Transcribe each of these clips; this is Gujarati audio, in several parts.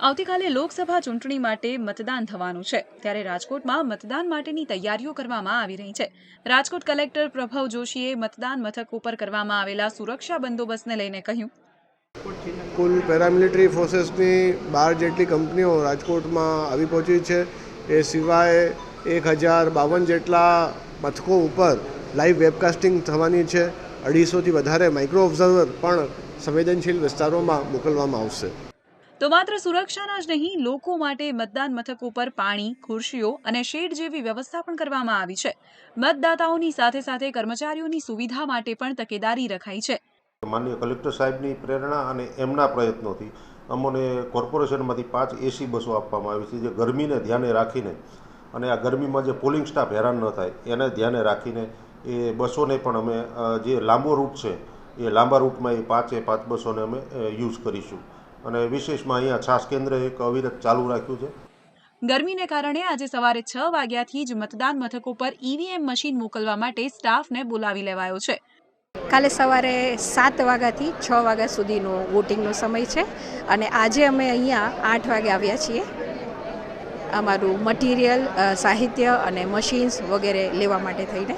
આવતીકાલે લોકસભા ચૂંટણી માટે મતદાન થવાનું છે. ત્યારે રાજકોટમાં મતદાન માટેની તૈયારીઓ કરવામાં આવી રહી છે. રાજકોટ કલેક્ટર પ્રભવ જોશીએ મતદાન મથક ઉપર કરવામાં આવેલા સુરક્ષા બંદોબસ્તને લઈને કહ્યું. કુલ પેરામિલિટરી ફોર્સેસની બાર જેટલી કંપનીઓ રાજકોટમાં આવી પહોંચી છે. એ સિવાય એક હજાર બાવન જેટલા મથકો ઉપર લાઈવ વેબકાસ્ટિંગ થવાની છે. અઢીસોથી વધારે માઇક્રો ઓબ્ઝર્વર પણ સંવેદનશીલ વિસ્તારોમાં મોકલવામાં આવશે. તો માત્ર સુરક્ષાના જ નહીં, લોકો માટે મતદાન મથક ઉપર પાણી, ખુરશીઓ અને શેડ જેવી વ્યવસ્થા પણ કરવામાં આવી છે. મતદાતાઓની સાથે સાથે કર્મચારીઓની સુવિધા માટે પણ તકેદારી રખાઈ છે. માનનીય કલેક્ટર સાહેબની પ્રેરણા અને એમના પ્રયત્નોથી અમને કોર્પોરેશનમાંથી પાંચ એસી બસો આપવામાં આવી છે, જે ગરમીને ધ્યાને રાખીને અને આ ગરમીમાં જે પોલિંગ સ્ટાફ હેરાન ન થાય, એને ધ્યાને રાખીને એ બસોને પણ અમે જે લાંબો રૂટ છે, એ લાંબા રૂટમાં એ પાંચે પાંચ બસોને અમે યુઝ કરીશું. અને વિશેષમાં અહીંયા છાસ કેન્દ્ર એક અવિરત ચાલુ રાખ્યું છે. ગરમીને કારણે આજે સવારે છ વાગ્યાથી જ મતદાન મથકો પર ઈવીએમ મશીન મોકલવા માટે સ્ટાફને બોલાવી લેવાયો છે. કાલે સવારે સાત વાગ્યાથી છ વાગ્યા સુધીનો વોટિંગનો સમય છે અને આજે અમે અહીંયા આઠ વાગે આવ્યા છીએ. અમારું મટીરિયલ સાહિત્ય અને મશીન્સ વગેરે લેવા માટે થઈને.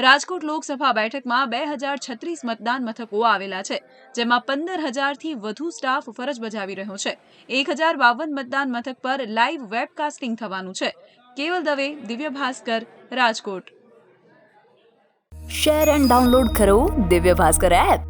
રાજકોટ લોકસભા બેઠકમાં બે હજાર છત્રીસ મતદાન મથકો આવેલા છે, જેમાં પંદર હજારથી વધુ સ્ટાફ ફરજ બજાવી રહ્યો છે. એક હજાર બાવન મતદાન મથક પર લાઈવ વેબકાસ્ટિંગ થવાનું છે. Keval Dave Divya Bhaskar Rajkot. Share and download કરો દિવ્ય ભાસ્કર એપ.